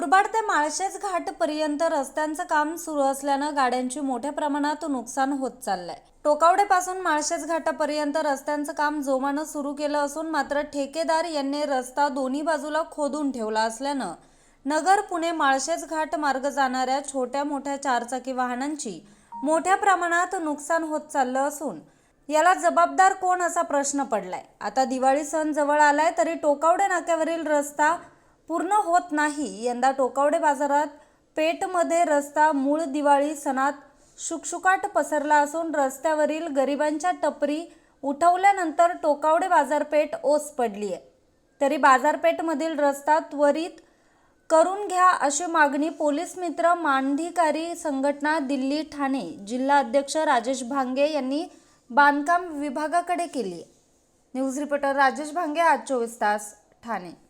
मुरबाड ते माळशेज घाटपर्यंत रस्त्यांचं काम सुरू असल्यानं गाड्यांची मोठ्या प्रमाणात नुकसान होत चाललंय. टोकावडेपासून माळशेज घाटापर्यंत रस्त्यांचं काम जोमानं सुरू केलं असून मात्र ठेकेदार यांनी रस्ता दोन्ही बाजूला खोदून ठेवला असल्यानं नगर पुणे माळशेज घाट मार्ग जाणाऱ्या छोट्या मोठ्या चारचाकी वाहनांची मोठ्या प्रमाणात नुकसान होत चाललं असून याला जबाबदार कोण असा प्रश्न पडलाय? आता दिवाळी सण जवळ आलाय तरी टोकावडे नाक्यावरील रस्ता पूर्ण होत नाही. यंदा टोकावडे बाजारात पेठमध्ये रस्ता मूळ दिवाळी सणात शुकशुकाट पसरला असून रस्त्यावरील गरिबांच्या टपरी उठवल्यानंतर टोकावडे बाजारपेठ ओस पडली आहे तरी बाजारपेठमधील रस्ता त्वरित करून घ्या अशी मागणी पोलीस मित्र मांधिकारी संघटना दिल्ली ठाणे जिल्हा अध्यक्ष राजेश भांगे यांनी बांधकाम विभागाकडे केली आहे न्यूज रिपोर्टर राजेश भांगे आज चोवीस तास ठाणे.